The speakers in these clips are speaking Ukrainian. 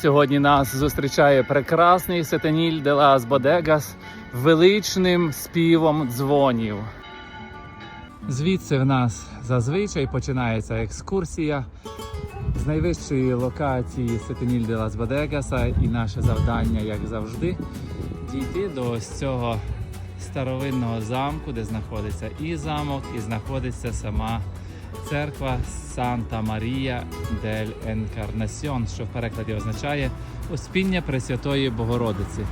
Сьогодні нас зустрічає прекрасний Сетеніль де лас Бодегас величним співом дзвонів. Звідси в нас зазвичай починається екскурсія з найвищої локації Сетеніль де лас Бодегаса. І наше завдання, як завжди, дійти до ось цього старовинного замку, де знаходиться і замок, і знаходиться сама церква Санта Марія дель Енкарнасьон, що в перекладі означає Успіння Пресвятої Богородиці.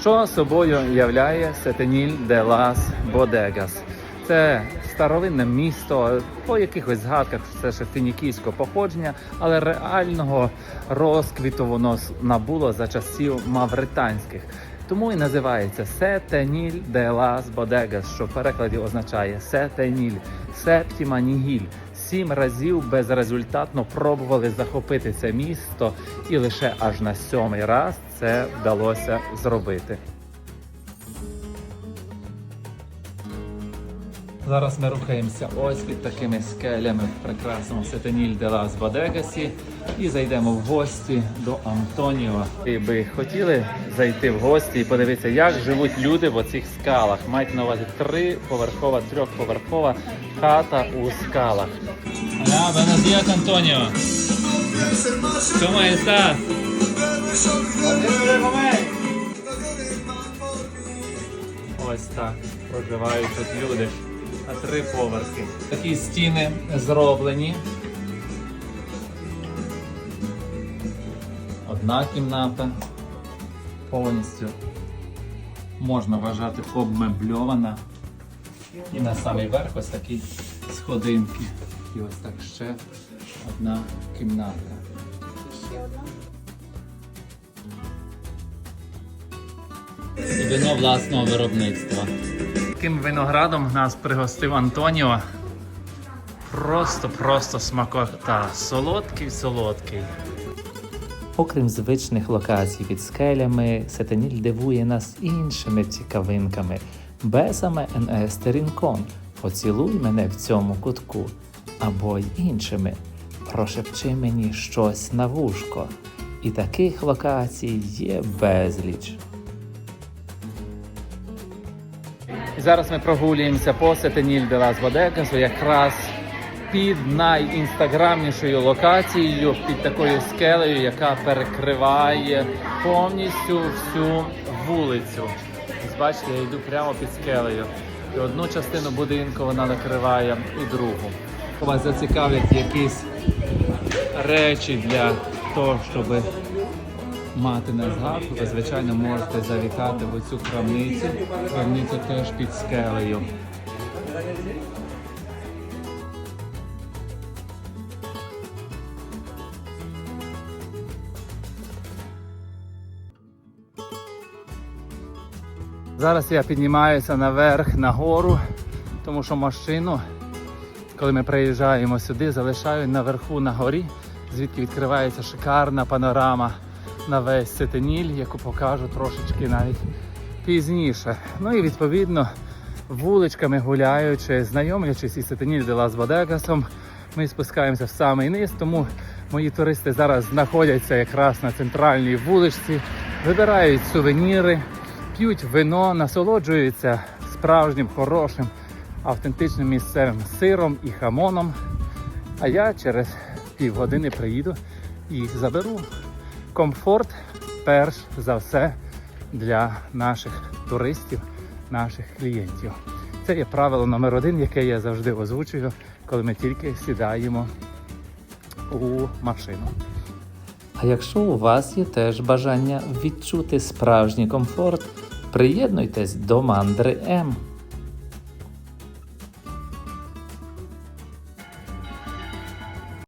Що собою являє Сетеніль де лас Бодегас? Це старовинне місто, по якихось згадках це ще фінікійського походження, але реального розквіту воно набуло за часів мавританських. Тому і називається Сетеніль де лас Бодегас, що в перекладі означає Сетеніль, Септіма Нігіль. Сім разів безрезультатно пробували захопити це місто, і лише аж на сьомий раз це вдалося зробити. Зараз ми рухаємося ось під такими скелями в прекрасному Сетеніль де лас Бодегасі і зайдемо в гості до Антоніо. І би хотіли зайти в гості і подивитися, як живуть люди в оцих скалах. Мають на увазі триповерхова, трьохповерхова хата у скалах. Hola, buenos días, Antonio. ¿Cómo? Ось так проживають тут люди на три поверхи. Такі стіни зроблені. Одна кімната повністю можна вважати обмебльована. І на самий верх ось такі сходинки. І ось так ще одна кімната. І вино власного виробництва. Таким виноградом нас пригостив Антоніо. Просто-просто смакота. Солодкий, солодкий. Окрім звичних локацій під скелями, Сетеніль дивує нас іншими цікавинками. Бесами НС Терінкон. Поцілуй мене в цьому кутку. Або й іншими. Прошепчи мені щось на вушко. І таких локацій є безліч. І зараз ми прогулюємося по Сетеніль де лас Бодекасу, якраз під найінстаграмнішою локацією, під такою скелею, яка перекриває повністю всю вулицю. Бачите, я йду прямо під скелею. І одну частину будинку вона накриває, і другу. Вас зацікавлять якісь речі для того, щоб мати на згадку, ви звичайно можете завітати в оцю крамницю. Крамниця теж під скелею. Зараз я піднімаюся наверх на гору, тому що машину, коли ми приїжджаємо сюди, залишаю наверху на горі, звідки відкривається шикарна панорама на весь Сетеніль, яку покажу трошечки навіть пізніше. Ну і відповідно вуличками гуляючи, знайомлячись із Сетеніль де Лас Бодегасом, ми спускаємося в самий низ, тому мої туристи зараз знаходяться якраз на центральній вуличці, вибирають сувеніри, п'ють вино, насолоджуються справжнім хорошим автентичним місцевим сиром і хамоном. А я через півгодини приїду і заберу комфорт перш за все для наших туристів, наших клієнтів. Це є правило номер один, яке я завжди озвучую, коли ми тільки сідаємо у машину. А якщо у вас є теж бажання відчути справжній комфорт, приєднуйтесь до мандри М.